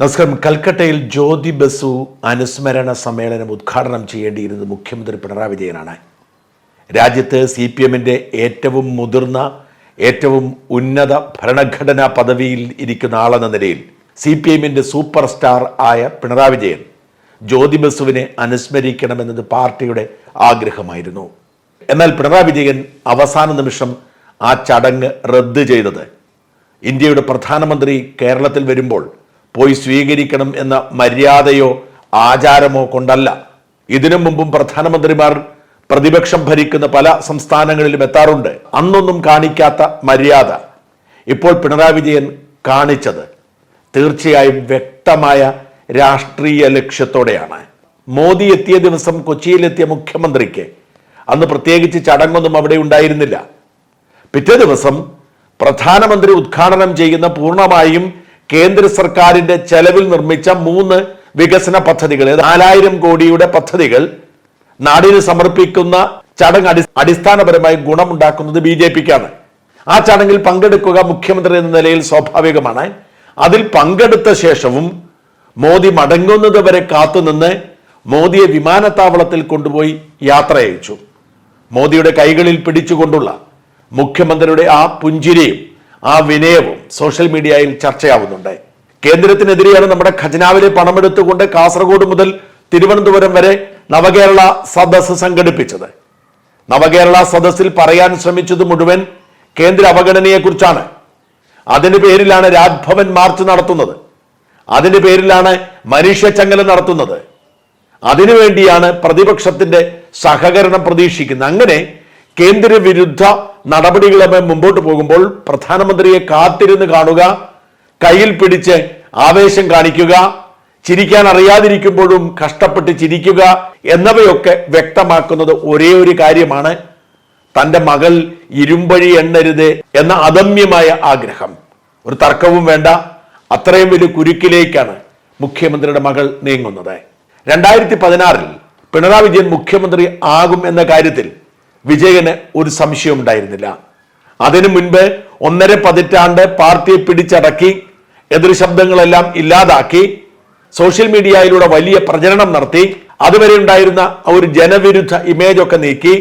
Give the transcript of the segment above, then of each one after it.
നമസ്കാരം. കൽക്കട്ടയിൽ ജ്യോതി ബസു അനുസ്മരണ സമ്മേളനം ഉദ്ഘാടനം ചെയ്യേണ്ടിയിരുന്നത് മുഖ്യമന്ത്രി പിണറായി വിജയനാണ്. രാജ്യത്ത് സി പി എമ്മിന്റെ ഏറ്റവും മുതിർന്ന ഏറ്റവും ഉന്നത ഭരണഘടനാ പദവിയിൽ ഇരിക്കുന്ന ആളെന്ന നിലയിൽ സി പി എമ്മിന്റെ സൂപ്പർ സ്റ്റാർ ആയ പിണറായി വിജയൻ ജ്യോതി ബസുവിനെ അനുസ്മരിക്കണമെന്നത് പാർട്ടിയുടെ ആഗ്രഹമായിരുന്നു. എന്നാൽ പിണറായി വിജയൻ അവസാന നിമിഷം ആ ചടങ്ങ് റദ്ദ് ചെയ്തത്. ഇന്ത്യയുടെ പ്രധാനമന്ത്രി കേരളത്തിൽ വരുമ്പോൾ പോയി സ്വീകരിക്കണം എന്ന മര്യാദയോ ആചാരമോ കൊണ്ടല്ല. ഇതിനു മുമ്പും പ്രധാനമന്ത്രിമാർ പ്രതിപക്ഷം ഭരിക്കുന്ന പല സംസ്ഥാനങ്ങളിലും എത്താറുണ്ട്. അന്നൊന്നും കാണിക്കാത്ത മര്യാദ. ഇപ്പോൾ പിണറായി വിജയൻ കാണിച്ചത് തീർച്ചയായും വ്യക്തമായ രാഷ്ട്രീയ ലക്ഷ്യത്തോടെയാണ്. മോദി എത്തിയ ദിവസം കൊച്ചിയിലെത്തിയ മുഖ്യമന്ത്രിക്ക് അന്ന് പ്രത്യേകിച്ച് ചടങ്ങൊന്നും അവിടെ ഉണ്ടായിരുന്നില്ല. പിറ്റേ ദിവസം പ്രധാനമന്ത്രി ഉദ്ഘാടനം ചെയ്യുന്ന പൂർണമായും കേന്ദ്ര സർക്കാരിന്റെ ചെലവിൽ നിർമ്മിച്ച മൂന്ന് വികസന പദ്ധതികൾ നാലായിരം കോടിയുടെ പദ്ധതികൾ നാടിന് സമർപ്പിക്കുന്ന ചടങ്ങ് അടി അടിസ്ഥാനപരമായി ഗുണമുണ്ടാക്കുന്നത് ബി ജെ പിക്കാണ്. ആ ചടങ്ങിൽ പങ്കെടുക്കുക മുഖ്യമന്ത്രി എന്ന നിലയിൽ സ്വാഭാവികമാണ്. അതിൽ പങ്കെടുത്ത ശേഷവും മോദി മടങ്ങുന്നത് വരെ കാത്തുനിന്ന് മോദിയെ വിമാനത്താവളത്തിൽ കൊണ്ടുപോയി യാത്ര അയച്ചു മോദിയുടെ കൈകളിൽ പിടിച്ചുകൊണ്ടുള്ള മുഖ്യമന്ത്രിയുടെ ആ പുഞ്ചിരിയും ആ വിനയവും സോഷ്യൽ മീഡിയയിൽ ചർച്ചയാവുന്നുണ്ട്. കേന്ദ്രത്തിനെതിരെയാണ് നമ്മുടെ ഖജനാവിലെ പണമെടുത്തുകൊണ്ട് കാസർഗോഡ് മുതൽ തിരുവനന്തപുരം വരെ നവകേരള സദസ് സംഘടിപ്പിച്ചത്. നവകേരള സദസ്സിൽ പറയാൻ ശ്രമിച്ചത് മുഴുവൻ കേന്ദ്ര അവഗണനയെക്കുറിച്ചാണ്. അതിന്റെ പേരിലാണ് രാജ്ഭവൻ മാർച്ച് നടത്തുന്നത്. അതിന്റെ പേരിലാണ് മനുഷ്യച്ചങ്ങല നടത്തുന്നത്. അതിനുവേണ്ടിയാണ് പ്രതിപക്ഷത്തിന്റെ സഹകരണം പ്രതീക്ഷിക്കുന്നത്. അങ്ങനെ കേന്ദ്ര വിരുദ്ധ നടപടികളുമായി മുമ്പോട്ട് പോകുമ്പോൾ പ്രധാനമന്ത്രിയെ കാത്തിരുന്ന് കാണുക കയ്യിൽ പിടിച്ച് ആവേശം കാണിക്കുക ചിരിക്കാൻ അറിയാതിരിക്കുമ്പോഴും കഷ്ടപ്പെട്ട് ചിരിക്കുക എന്നവയൊക്കെ വ്യക്തമാക്കുന്നത് ഒരേ ഒരു കാര്യമാണ്. തന്റെ മകൾ ഇരുമ്പഴി എണ്ണരുത് എന്ന അദമ്യമായ ആഗ്രഹം. ഒരു തർക്കവും വേണ്ട. അത്രയും വലിയ കുരുക്കിലേക്കാണ് മുഖ്യമന്ത്രിയുടെ മകൾ നീങ്ങുന്നത്. രണ്ടായിരത്തി പതിനാറിൽ പിണറായി വിജയൻ മുഖ്യമന്ത്രി ആകും എന്ന കാര്യത്തിൽ വിജയന് ഒരു സംശയം ഉണ്ടായിരുന്നില്ല. അതിനു മുൻപ് ഒന്നര പതിറ്റാണ്ട് പാർട്ടിയെ പിടിച്ചടക്കി എതിർ ശബ്ദങ്ങളെല്ലാം ഇല്ലാതാക്കി സോഷ്യൽ മീഡിയയിലൂടെ വലിയ പ്രചരണം നടത്തി അതുവരെ ഉണ്ടായിരുന്ന ഒരു ജനവിരുദ്ധ ഇമേജ് ഒക്കെ നീക്കി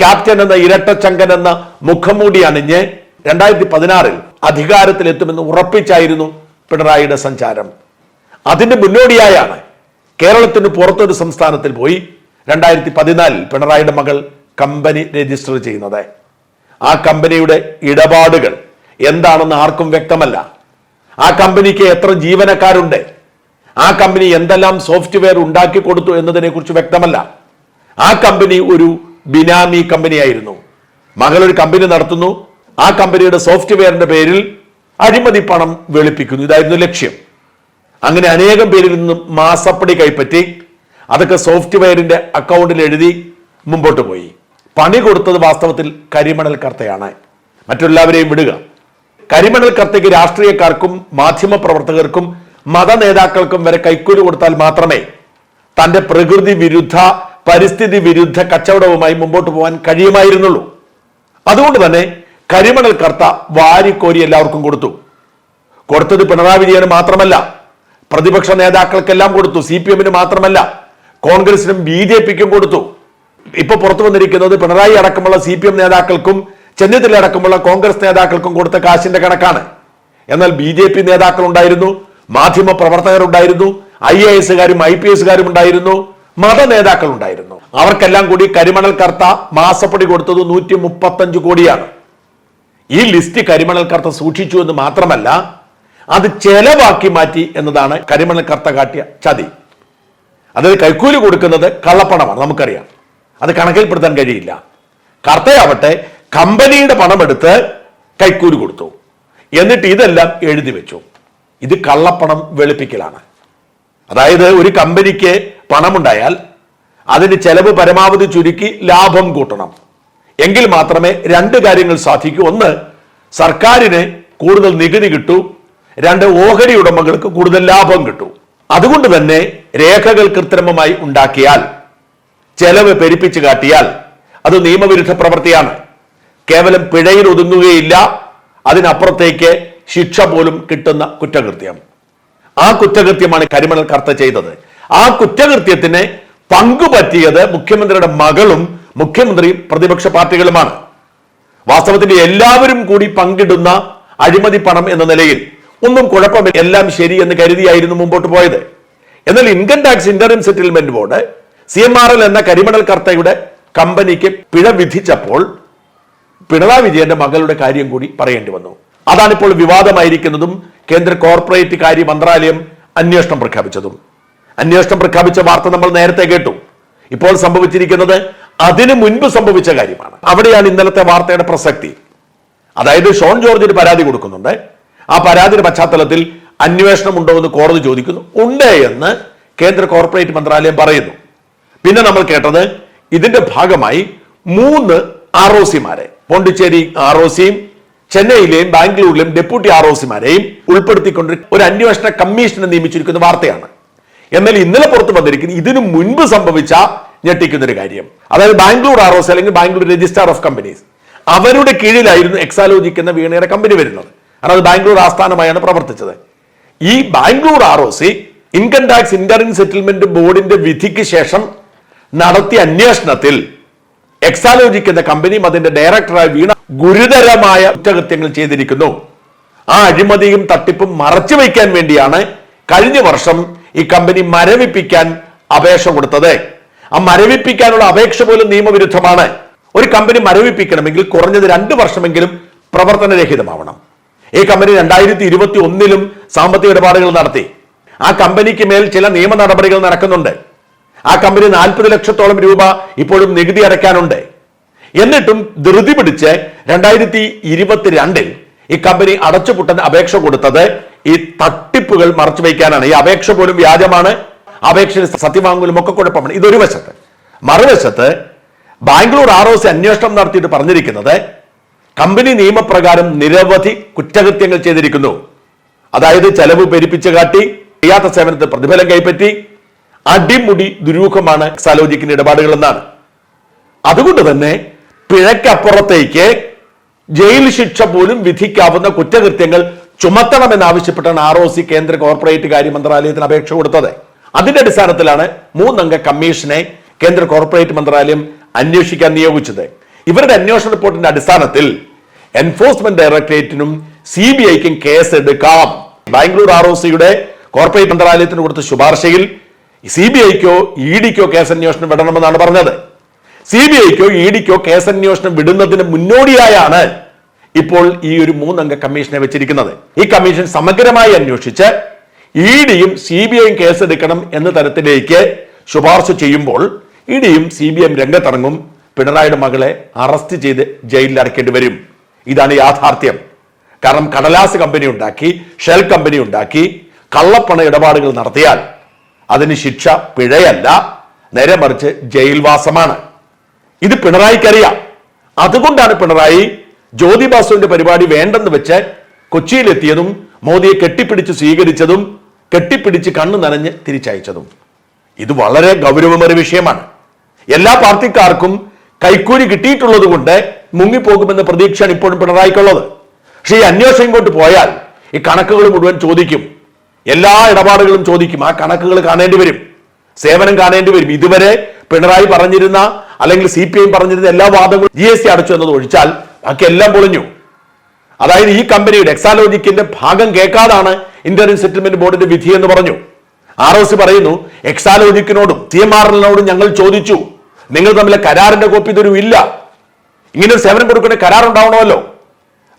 ക്യാപ്റ്റൻ എന്ന ഇരട്ടച്ചങ്കൻ എന്ന മുഖംമൂടി അണിഞ്ഞ് രണ്ടായിരത്തി പതിനാറിൽ അധികാരത്തിലെത്തുമെന്ന് ഉറപ്പിച്ചായിരുന്നു പിണറായിയുടെ സഞ്ചാരം. അതിന്റെ മുന്നോടിയായാണ് കേരളത്തിന് പുറത്തൊരു സംസ്ഥാനത്തിൽ പോയി. രണ്ടായിരത്തി പതിനാലിൽ പിണറായിയുടെ മകൾ കമ്പനി രജിസ്റ്റർ ചെയ്യുന്നത്. ആ കമ്പനിയുടെ ഇടപാടുകൾ എന്താണെന്ന് ആർക്കും വ്യക്തമല്ല. ആ കമ്പനിക്ക് എത്ര ജീവനക്കാരുണ്ട്? ആ കമ്പനി എന്തെല്ലാം സോഫ്റ്റ്വെയർ ഉണ്ടാക്കി കൊടുത്തു എന്നതിനെ കുറിച്ച് വ്യക്തമല്ല. ആ കമ്പനി ഒരു ബിനാമി കമ്പനിയായിരുന്നു. മകൾ ഒരു കമ്പനി നടത്തുന്നു. ആ കമ്പനിയുടെ സോഫ്റ്റ്വെയറിന്റെ പേരിൽ അഴിമതി പണം വെളുപ്പിക്കുന്നു. ഇതായിരുന്നു ലക്ഷ്യം. അങ്ങനെ അനേകം പേരിൽ നിന്നും മാസപ്പടി കൈപ്പറ്റി അതൊക്കെ സോഫ്റ്റ്വെയറിന്റെ അക്കൗണ്ടിൽ എഴുതി മുമ്പോട്ട് പോയി. പണി കൊടുത്തത് വാസ്തവത്തിൽ കരിമണൽ കർത്തയാണ് മറ്റെല്ലാവരെയും വിടുക. കരിമണൽ കർത്തയ്ക്ക് രാഷ്ട്രീയക്കാർക്കും മാധ്യമ പ്രവർത്തകർക്കും മത നേതാക്കൾക്കും വരെ കൈക്കൂലി കൊടുത്താൽ മാത്രമേ തന്റെ പ്രകൃതി വിരുദ്ധ പരിസ്ഥിതി വിരുദ്ധ കച്ചവടവുമായി മുമ്പോട്ട് പോകാൻ കഴിയുമായിരുന്നുള്ളൂ. അതുകൊണ്ട് തന്നെ കരിമണൽ കർത്ത വാരിക്കോരി എല്ലാവർക്കും കൊടുത്തു. കൊടുത്തത് പിണറായി വിജയന് മാത്രമല്ല പ്രതിപക്ഷ നേതാക്കൾക്കെല്ലാം കൊടുത്തു സി പി എമ്മിന് മാത്രമല്ല കോൺഗ്രസിനും ബി ജെ പിക്കും കൊടുത്തു. ഇപ്പൊ പുറത്തു വന്നിരിക്കുന്നത് പിണറായി അടക്കമുള്ള സി പി എം നേതാക്കൾക്കും ചെന്നിത്തല അടക്കമുള്ള കോൺഗ്രസ് നേതാക്കൾക്കും കൊടുത്ത കാശിന്റെ കണക്കാണ്. എന്നാൽ ബി ജെ പി നേതാക്കൾ ഉണ്ടായിരുന്നു മാധ്യമ പ്രവർത്തകർ ഉണ്ടായിരുന്നു ഐ എ എസുകാരും ഐ പി എസുകാരും ഉണ്ടായിരുന്നു മത നേതാക്കൾ ഉണ്ടായിരുന്നു അവർക്കെല്ലാം കൂടി കരിമണൽ കർത്ത മാസപ്പടി കൊടുത്തത് നൂറ്റി മുപ്പത്തഞ്ച് കോടിയാണ്. ഈ ലിസ്റ്റ് കരിമണൽ കർത്ത സൂക്ഷിച്ചു എന്ന് മാത്രമല്ല അത് ചെലവാക്കി മാറ്റി എന്നതാണ് കരിമണൽ കർത്ത കാട്ടിയ ചതി. അതായത് കൈക്കൂലി കൊടുക്കുന്നത് കള്ളപ്പണമാണ് നമുക്കറിയാം. അത് കണക്കിൽപ്പെടുത്താൻ കഴിയില്ല. കർത്തയാവട്ടെ കമ്പനിയുടെ പണമെടുത്ത് കൈക്കൂലി കൊടുത്തു. എന്നിട്ട് ഇതെല്ലാം എഴുതി വെച്ചു. ഇത് കള്ളപ്പണം വെളുപ്പിക്കലാണ്. അതായത് ഒരു കമ്പനിക്ക് പണമുണ്ടായാൽ അതിന് ചെലവ് പരമാവധി ചുരുക്കി ലാഭം കൂട്ടണം. എങ്കിൽ മാത്രമേ രണ്ട് കാര്യങ്ങൾ സാധിക്കൂ. ഒന്ന് സർക്കാരിന് കൂടുതൽ നികുതി കിട്ടൂ. രണ്ട് ഓഹരി ഉടമകൾക്ക് കൂടുതൽ ലാഭം കിട്ടൂ. അതുകൊണ്ട് തന്നെ രേഖകൾ കൃത്രിമമായി ഉണ്ടാക്കിയാൽ ചെലവ് പെരുപ്പിച്ചു കാട്ടിയാൽ അത് നിയമവിരുദ്ധ പ്രവൃത്തിയാണ്. കേവലം പിഴയിൽ ഒതുങ്ങുകയില്ല. അതിനപ്പുറത്തേക്ക് ശിക്ഷ പോലും കിട്ടുന്ന കുറ്റകൃത്യം. ആ കുറ്റകൃത്യമാണ് കരിമണൽ കർത്ത ചെയ്തത്. ആ കുറ്റകൃത്യത്തിന് പങ്കുപറ്റിയത് മുഖ്യമന്ത്രിയുടെ മകളും മുഖ്യമന്ത്രി പ്രതിപക്ഷ പാർട്ടികളുമാണ്. വാസ്തവത്തിൽ എല്ലാവരും കൂടി പങ്കിടുന്ന അഴിമതി പണം എന്ന നിലയിൽ ഒന്നും കുഴപ്പമില്ല. എല്ലാം ശരി എന്ന് കരുതിയായിരുന്നു മുമ്പോട്ട് പോയത്. എന്നാൽ income tax interim settlement board C M R L എന്ന കരിമണൽ കർത്തയുടെ കമ്പനിക്ക് പിഴ വിധിച്ചപ്പോൾ പിണറായി വിജയന്റെ മകളുടെ കാര്യം കൂടി പറയേണ്ടി വന്നു. അതാണിപ്പോൾ വിവാദമായിരിക്കുന്നതും കേന്ദ്ര കോർപ്പറേറ്റ് കാര്യ മന്ത്രാലയം അന്വേഷണം പ്രഖ്യാപിച്ചതും. അന്വേഷണം പ്രഖ്യാപിച്ച വാർത്ത നമ്മൾ നേരത്തെ കേട്ടു. ഇപ്പോൾ സംഭവിച്ചിരിക്കുന്നത് അതിനു മുൻപ് സംഭവിച്ച കാര്യമാണ്. അവിടെയാണ് ഇന്നലത്തെ വാർത്തയുടെ പ്രസക്തി. അതായത് ഷോൺ ജോർജ് ഒരു പരാതി കൊടുക്കുന്നുണ്ട്. ആ പരാതിയുടെ പശ്ചാത്തലത്തിൽ അന്വേഷണം ഉണ്ടോ എന്ന് കോടതി ചോദിക്കുന്നു. ഉണ്ട് എന്ന് കേന്ദ്ര കോർപ്പറേറ്റ് മന്ത്രാലയം പറയുന്നു. പിന്നെ നമ്മൾ കേട്ടത് ഇതിന്റെ ഭാഗമായി മൂന്ന് ആർ ഒ സിമാരെ പോണ്ടിച്ചേരി ആർ ഒ സിയും ചെന്നൈയിലെയും ബാംഗ്ലൂരിലെയും ഡെപ്യൂട്ടി ആർ ഒ സിമാരെയും ഉൾപ്പെടുത്തിക്കൊണ്ട് ഒരു അന്വേഷണ കമ്മീഷനെ നിയമിച്ചിരിക്കുന്ന വാർത്തയാണ്. എന്നാൽ ഇന്നലെ പുറത്തു വന്നിരിക്കുന്ന ഇതിനു മുൻപ് സംഭവിച്ച ഞെട്ടിക്കുന്ന ഒരു കാര്യം. അതായത് ബാംഗ്ലൂർ ആർ ഒ സി അല്ലെങ്കിൽ ബാംഗ്ലൂർ രജിസ്ട്രാർ ഓഫ് കമ്പനീസ് അവരുടെ കീഴിലായിരുന്നു എക്സാലോജിക് എന്ന വീണയുടെ കമ്പനി വരുന്നത്. കാരണം അത് ബാംഗ്ലൂർ ആസ്ഥാനമായാണ് പ്രവർത്തിച്ചത്. ഈ Bangalore R O C income tax interim settlement ബോർഡിന്റെ വിധിക്ക് ശേഷം നടത്തിയ അന്വേഷണത്തിൽ എക്സാലോജിക് എന്ന കമ്പനിയും അതിന്റെ ഡയറക്ടറായ വീണ ഗുരുതരമായ കുറ്റകൃത്യങ്ങൾ ചെയ്തിരിക്കുന്നു. ആ അഴിമതിയും തട്ടിപ്പും മറച്ചു വയ്ക്കാൻ വേണ്ടിയാണ് കഴിഞ്ഞ വർഷം ഈ കമ്പനി മരവിപ്പിക്കാൻ അപേക്ഷ കൊടുത്തത്. ആ മരവിപ്പിക്കാനുള്ള അപേക്ഷ പോലും നിയമവിരുദ്ധമാണ്. ഒരു കമ്പനി മരവിപ്പിക്കണമെങ്കിൽ കുറഞ്ഞത് രണ്ട് വർഷമെങ്കിലും പ്രവർത്തനരഹിതമാവണം. ഈ കമ്പനി രണ്ടായിരത്തി ഇരുപത്തി ഒന്നിലും സാമ്പത്തിക ഇടപാടുകൾ നടത്തി. ആ കമ്പനിക്ക് മേൽ ചില നിയമ നടപടികൾ നടക്കുന്നുണ്ട്. ആ കമ്പനി നാൽപ്പത് ലക്ഷത്തോളം രൂപ ഇപ്പോഴും നികുതി അടയ്ക്കാനുണ്ട്. എന്നിട്ടും ധൃതി പിടിച്ച് രണ്ടായിരത്തി ഇരുപത്തിരണ്ടിൽ ഈ കമ്പനി അടച്ചുപൂട്ടാൻ അപേക്ഷ കൊടുത്തത് ഈ തട്ടിപ്പുകൾ മറച്ചു വയ്ക്കാനാണ്. ഈ അപേക്ഷ പോലും വ്യാജമാണ്. അപേക്ഷയിൽ സത്യവാങ്മൂലം ഒക്കെ കുഴപ്പമാണ്. ഇതൊരു വശത്ത്. മറുവശത്ത് ബാംഗ്ലൂർ ആർ ഒ സി അന്വേഷണം നടത്തിയിട്ട് പറഞ്ഞിരിക്കുന്നത് കമ്പനി നിയമപ്രകാരം നിരവധി കുറ്റകൃത്യങ്ങൾ ചെയ്തിരിക്കുന്നു. അതായത് ചെലവ് പെരുപ്പിച്ച് കാട്ടി ചെയ്യാത്ത സേവനത്തിൽ പ്രതിഫലം കൈപ്പറ്റി അടിമുടി ദുരൂഹമാണ് സലോജിക്കിന്റെ ഇടപാടുകൾ എന്നാണ് അതുകൊണ്ട് തന്നെ പിഴയ്ക്കപ്പുറത്തേക്ക് ജയിൽ ശിക്ഷ പോലും വിധിക്കാവുന്ന കുറ്റകൃത്യങ്ങൾ ചുമത്തണമെന്നാവശ്യപ്പെട്ടാണ് ആർ ഒ സി കേന്ദ്ര കോർപ്പറേറ്റ് കാര്യ മന്ത്രാലയത്തിന് അപേക്ഷ കൊടുത്തത്. അതിന്റെ അടിസ്ഥാനത്തിലാണ് മൂന്നംഗ കമ്മീഷനെ കേന്ദ്ര കോർപ്പറേറ്റ് മന്ത്രാലയം അന്വേഷിക്കാൻ നിയോഗിച്ചത്. ഇവരുടെ അന്വേഷണ റിപ്പോർട്ടിന്റെ അടിസ്ഥാനത്തിൽ എൻഫോഴ്സ്മെന്റ് ഡയറക്ടറേറ്റിനും സി ബി ഐക്കും കേസ് എടുക്കാം. ബാംഗ്ലൂർ ആർ ഒ സിയുടെ കോർപ്പറേറ്റ് മന്ത്രാലയത്തിന് കൊടുത്ത ശുപാർശയിൽ സി ബി ഐക്കോ ഇ ഡിക്കോ കേസ് അന്വേഷണം വിടണമെന്നാണ് പറഞ്ഞത്. സി ബി ഐക്കോ ഇ ഡിക്കോ കേസ് അന്വേഷണം വിടുന്നതിന് മുന്നോടിയായാണ് ഇപ്പോൾ ഈ ഒരു മൂന്നംഗ കമ്മീഷനെ വെച്ചിരിക്കുന്നത്. ഈ കമ്മീഷൻ സമഗ്രമായി അന്വേഷിച്ച് ഇ ഡിയും സി ബി ഐയും കേസെടുക്കണം എന്ന തരത്തിലേക്ക് ശുപാർശ ചെയ്യുമ്പോൾ ഇ ഡിയും സി ബി ഐയും രംഗത്തിറങ്ങും. പിണറായിയുടെ മകളെ അറസ്റ്റ് ചെയ്ത് ജയിലിൽ അടയ്ക്കേണ്ടി വരും. ഇതാണ് യാഥാർത്ഥ്യം. കാരണം കടലാസ് കമ്പനി ഉണ്ടാക്കി ഷെൽ കമ്പനി ഉണ്ടാക്കി കള്ളപ്പണ ഇടപാടുകൾ നടത്തിയാൽ അതിന് ശിക്ഷ പിഴയല്ല. നേരെ മറിച്ച് ജയിൽവാസമാണ്. ഇത് പിണറായിക്കറിയാം അതുകൊണ്ടാണ് പിണറായി ജ്യോതി ബാസുവിന്റെ പരിപാടി വേണ്ടെന്ന് വെച്ച് കൊച്ചിയിലെത്തിയതും മോദിയെ കെട്ടിപ്പിടിച്ച് സ്വീകരിച്ചതും കെട്ടിപ്പിടിച്ച് കണ്ണു നനഞ്ഞ് തിരിച്ചയച്ചതും. ഇത് വളരെ ഗൗരവമേറിയ വിഷയമാണ്. എല്ലാ പാർട്ടിക്കാർക്കും കൈക്കൂലി കിട്ടിയിട്ടുള്ളത് കൊണ്ട് മുങ്ങിപ്പോകുമെന്ന പ്രതീക്ഷയാണ് ഇപ്പോഴും പിണറായിക്കുള്ളത്. പക്ഷേ ഈ അന്വേഷണം ഇങ്ങോട്ട് പോയാൽ ഈ കണക്കുകൾ മുഴുവൻ ചോദിക്കും. എല്ലാ ഇടപാടുകളും ചോദിക്കും. ആ കണക്കുകൾ കാണേണ്ടി വരും. സേവനം കാണേണ്ടി വരും. ഇതുവരെ പിണറായി പറഞ്ഞിരുന്ന അല്ലെങ്കിൽ സി പി ഐ പറഞ്ഞിരുന്ന എല്ലാ വാദങ്ങളും ജി എസ് ടി അടച്ചു എന്നത് ഒഴിച്ചാൽ ബാക്കി എല്ലാം പൊളിഞ്ഞു. അതായത് ഈ കമ്പനിയുടെ എക്സാലോജിക്കിന്റെ ഭാഗം കേൾക്കാതാണ് ഇന്റർനെറ്റ് സെറ്റിൽമെന്റ് ബോർഡിന്റെ വിധി എന്ന് പറഞ്ഞു. ആർ ഒ സി പറയുന്നു എക്സാലോജിക്കിനോടും സി എം ആർ എല്ലിനോടും ഞങ്ങൾ ചോദിച്ചു. നിങ്ങൾ തമ്മിലെ കരാറിന്റെ കോപ്പി ഇതൊരു ഇല്ല. ഇങ്ങനെ സേവനം കൊടുക്കുന്ന കരാർ ഉണ്ടാവണമല്ലോ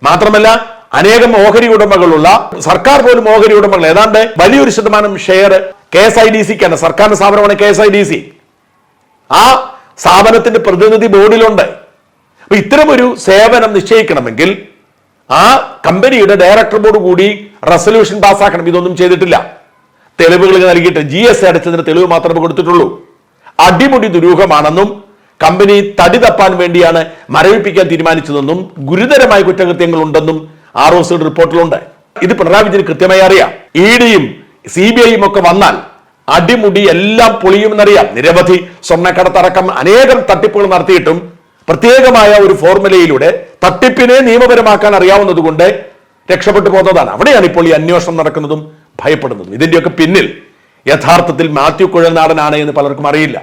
മാത്രമല്ല അനേകം ഓഹരി ഉടമകളുള്ള സർക്കാർ പോലും ഓഹരി ഉടമകൾ ഏതാണ്ട് വലിയൊരു ശതമാനം share K S I D സിക്കാണ്. സർക്കാരിന്റെ സ്ഥാപനമാണ് K S I D C. ആ സ്ഥാപനത്തിന്റെ പ്രതിനിധി ബോർഡിലുണ്ട്. അപ്പൊ ഇത്തരമൊരു സേവനം നിശ്ചയിക്കണമെങ്കിൽ ആ കമ്പനിയുടെ ഡയറക്ടർ ബോർഡ് കൂടി റെസൊല്യൂഷൻ പാസ്സാക്കണം. ഇതൊന്നും ചെയ്തിട്ടില്ല. തെളിവുകൾ നൽകിയിട്ട് ജി എസ് അടച്ചതിന് തെളിവ് മാത്രമേ കൊടുത്തിട്ടുള്ളൂ. അടിമുടി ദുരൂഹമാണെന്നും കമ്പനി തടി തപ്പാൻ വേണ്ടിയാണ് മരവിപ്പിക്കാൻ തീരുമാനിച്ചതെന്നും ഗുരുതരമായ കുറ്റകൃത്യങ്ങൾ ഉണ്ടെന്നും ആർ ഒ സിയുടെ റിപ്പോർട്ടിലുണ്ട്. ഇത് പിണറായി വിജയൻ കൃത്യമായി അറിയാം. ഇ ഡിയും സി ബി ഐയും ഒക്കെ വന്നാൽ അടിമുടി എല്ലാം പൊളിയുമെന്നറിയാം. നിരവധി സ്വർണക്കടത്തടക്കം അനേകം തട്ടിപ്പുകൾ നടത്തിയിട്ടും പ്രത്യേകമായ ഒരു ഫോർമുലയിലൂടെ തട്ടിപ്പിനെ നിയമപരമാക്കാൻ അറിയാവുന്നതുകൊണ്ട് രക്ഷപ്പെട്ടു പോകുന്നതാണ്. അവിടെയാണ് ഇപ്പോൾ ഈ അന്വേഷണം നടക്കുന്നതും ഭയപ്പെടുന്നതും. ഇതിന്റെയൊക്കെ പിന്നിൽ യഥാർത്ഥത്തിൽ മാത്യു കുഴൽനാടനാണ് എന്ന് പലർക്കും അറിയില്ല.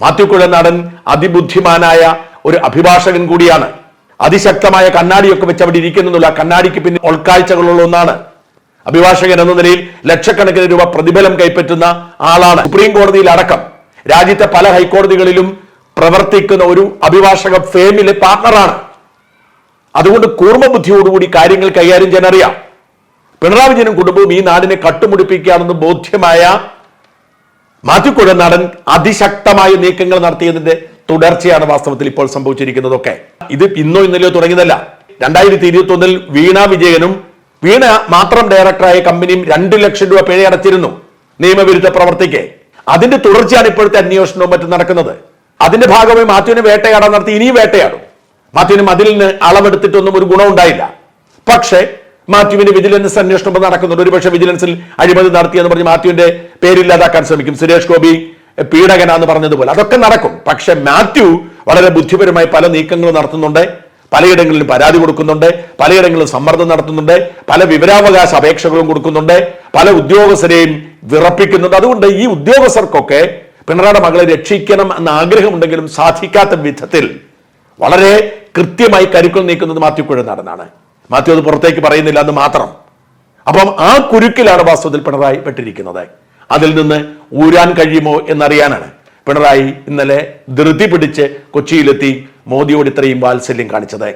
മാത്യു കുഴൽനാടൻ അതിബുദ്ധിമാനായ ഒരു അഭിഭാഷകൻ കൂടിയാണ്. അതിശക്തമായ കണ്ണാടിയൊക്കെ വെച്ച് അവിടെ ഇരിക്കുന്നുള്ള കണ്ണാടിക്ക് പിന്നെ ഉൾക്കാഴ്ചകളുള്ള ഒന്നാണ്. അഭിഭാഷകൻ എന്ന നിലയിൽ ലക്ഷക്കണക്കിന് രൂപ പ്രതിഫലം കൈപ്പറ്റുന്ന ആളാണ് സുപ്രീം കോടതിയിൽ അടക്കം. രാജ്യത്തെ പല ഹൈക്കോടതികളിലും പ്രവർത്തിക്കുന്ന ഒരു അഭിഭാഷക ഫേമിലെ പാർട്ണറാണ്. അതുകൊണ്ട് കൂർമ്മ ബുദ്ധിയോടുകൂടി കാര്യങ്ങൾ കൈകാര്യം ചെയ്യാൻ അറിയാം പിണറായി വിജയനും കുടുംബവും ഈ നാടിനെ കട്ടുമുടിപ്പിക്കുകയാണെന്ന് ബോധ്യമായ മാത്യു നടൻ അതിശക്തമായ നീക്കങ്ങൾ നടത്തിയതിന്റെ തുടർച്ചയാണ് വാസ്തവത്തിൽ ഇപ്പോൾ സംഭവിച്ചിരിക്കുന്നതൊക്കെ. ഇത് ഇന്നോ ഇന്നലെയോ തുടങ്ങിയതല്ല. രണ്ടായിരത്തി ഇരുപത്തി ഒന്നിൽ വീണ വിജയനും വീണ മാത്രം ഡയറക്ടറായ കമ്പനിയും രണ്ടു ലക്ഷം രൂപ പിഴ അടച്ചിരുന്നു നിയമവിരുദ്ധ പ്രവർത്തിക്ക്. അതിന്റെ തുടർച്ചയാണ് ഇപ്പോഴത്തെ അന്വേഷണവും മറ്റും നടക്കുന്നത്. അതിന്റെ ഭാഗമായി മാത്യുവിനെ വേട്ടയാടാൻ നടത്തി ഇനിയും വേട്ടയാടും. മാത്യുവിന് മതിലിന് അളവെടുത്തിട്ടൊന്നും ഒരു ഗുണം ഉണ്ടായില്ല. പക്ഷേ മാത്യുവിന്റെ വിജിലൻസ് അന്വേഷണം നടക്കുന്നുണ്ട്. ഒരുപക്ഷെ വിജിലൻസിൽ അഴിമതി നടത്തിയെന്ന് പറഞ്ഞ് മാത്യുവിന്റെ പേരില്ലാതാക്കാൻ ശ്രമിക്കും. സുരേഷ് ഗോപി പീഡകനാന്ന് പറഞ്ഞതുപോലെ. അതൊക്കെ നടക്കും. പക്ഷെ മാത്യു വളരെ ബുദ്ധിപരമായി പല നീക്കങ്ങളും നടത്തുന്നുണ്ട്. പലയിടങ്ങളിലും പരാതി കൊടുക്കുന്നുണ്ട്. പലയിടങ്ങളിലും സമ്മർദ്ദം നടത്തുന്നുണ്ട്. പല വിവരാവകാശ അപേക്ഷകളും കൊടുക്കുന്നുണ്ട്. പല ഉദ്യോഗസ്ഥരെയും വിറപ്പിക്കുന്നുണ്ട്. അതുകൊണ്ട് ഈ ഉദ്യോഗസ്ഥർക്കൊക്കെ പിണറായിയുടെ മകളെ രക്ഷിക്കണം എന്ന ആഗ്രഹമുണ്ടെങ്കിലും സാധിക്കാത്ത വിധത്തിൽ വളരെ കൃത്യമായി കരുക്കൾ നീക്കുന്നത് മാത്യു കുഴനാടനാണ്. മാത്യു അത് പുറത്തേക്ക് പറയുന്നില്ല എന്ന് മാത്രം. അപ്പം ആ കുരുക്കിലാണ് വാസ്തവത്തിൽ പിണറായി പെട്ടിരിക്കുന്നത്. അതിൽ നിന്ന് ഊരാൻ കഴിയുമോ എന്നറിയാനാണ്. പിണറായി ഇന്നലെ ധൃതി പിടിച്ച് കൊച്ചിയിലെത്തി മോദിയോട് ഇത്രയും വാത്സല്യം കാണിച്ചത്.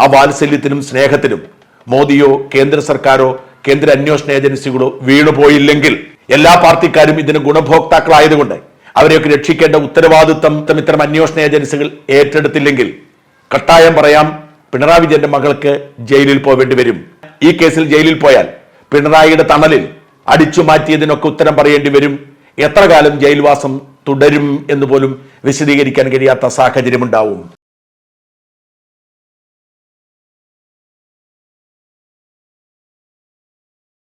ആ വാത്സല്യത്തിനും സ്നേഹത്തിനും മോദിയോ കേന്ദ്ര സർക്കാരോ കേന്ദ്ര അന്വേഷണ ഏജൻസികളോ വീണുപോയില്ലെങ്കിൽ എല്ലാ പാർട്ടിക്കാരും ഇതിന് ഗുണഭോക്താക്കളായതുകൊണ്ട് അവരെയൊക്കെ രക്ഷിക്കേണ്ട ഉത്തരവാദിത്വം ഇത്തരം അന്വേഷണ ഏജൻസികൾ ഏറ്റെടുത്തില്ലെങ്കിൽ കട്ടായം പറയാം പിണറായി വിജയന്റെ മകൾക്ക് ജയിലിൽ പോവേണ്ടി വരും. ഈ കേസിൽ ജയിലിൽ പോയാൽ പിണറായിയുടെ തണലിൽ അടിച്ചു മാറ്റിയതിനൊക്കെ ഉത്തരം പറയേണ്ടി വരും. എത്ര കാലം ജയിൽവാസം തുടരും എന്ന് പോലും വിശദീകരിക്കാൻ കഴിയാത്ത സാഹചര്യമുണ്ടാവും.